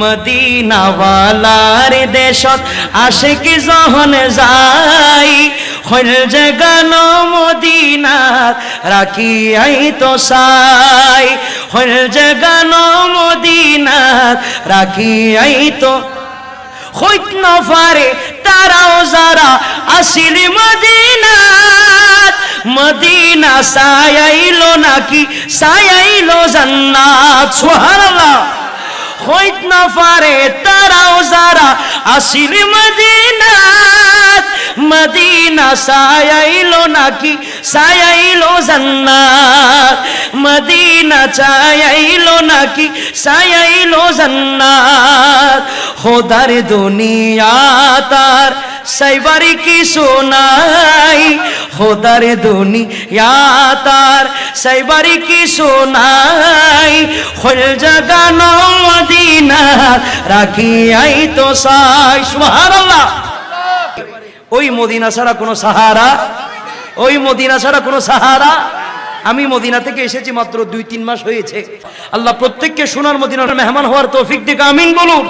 মদিনাওয়ালার দেশত আশিক যখন যাই, হইল যে গান মদিনাত রাখি আই তো সাই। হইল যে গান মদিনাত রাখি আই তো হইত না পারে তারাও যারা আসিল মদিনাত, মদিনা সায়াইলো নাকি সায়াইলো জান্নাত, সুবহানাল্লাহ। হইত না পারে তারাও যারা আসিল মদিনাত, মদিনা সায়াইলো নাকি সায়াইলো জান্নাত? মদিনা চায়াইলো নাকি সায়াইলো জান্নাত? খোদার দুনিয়া তার সাইবারি কি সোনাই খোদার দুনিয়া তার। সাইবারি কি সোনাই হল জাগানো মদিনা রাখি আই তো সাই সুবহানাল্লাহ। ওই মদিনা ছাড়া কোনো সাহারা, ওই মদিনা ছাড়া কোনো সাহারা। আমি মদিনা থেকে এসেছি মাত্র দুই তিন মাস হয়েছে। আল্লাহ প্রত্যেককে সোনার মদিনার মেহমান হওয়ার তৌফিক দিকে, আমিন বলুন।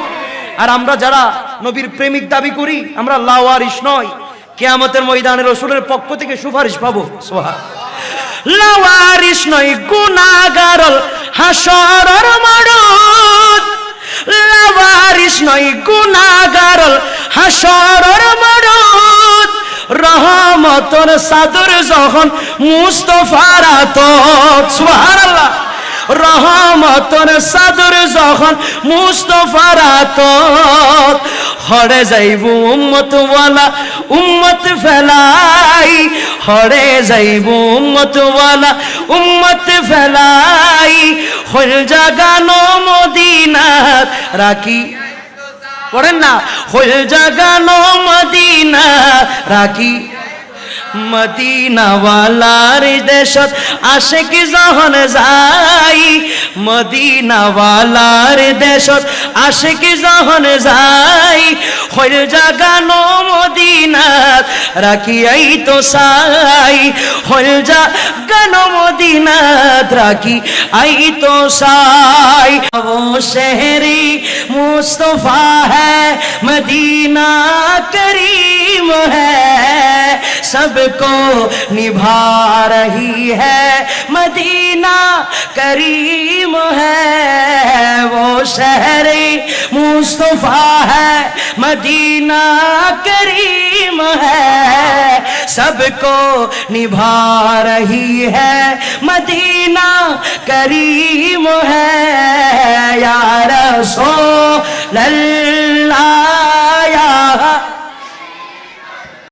আর আমরা যারা নবীর প্রেমিক দাবি করি, আমরা লাওয়ারিস নয় কেয়ামতের ময়দানে রসুলের পক্ষ থেকে সুপারিশ পাবো। সোহা লাওয়ারিস নয় গুনাগারল হাসরর মারুদ লাওয়ারিস নয় গুনাগারল হাসরর মারুদ রহমতর সাদর যখন মুস্তফার আতত সুবহানাল্লাহ। রহমতর সাদর যখন মুস্তফার আতত হরে যাইব উম্মত ওয়ালা উম্মত ফেলাই। হরে যাইব উম্মত ওয়ালা উম্মত ফেলাই। হল জাগানো মদিনাত রাখি। পড়েন না? হল জাগানো মদিনা রাখি। মদিনাওয়ালার দেশত আশেক যখন যাই। মদিনাওয়ালার দেশত আশেক যখন যাই। হইল জাগানো মদিনাত, রাখিয়াই তো সাই হইল জাগানো यात्रा की। आई तो साई वो शहरी मुस्तफ़ा है। मदीना करीम है। सबको निभा रही है। मदीना करीम है। वो शहरी मुस्तफ़ा है। मदीना करीम है। सबको निभा रही है। मदीना करीम है यार सो लल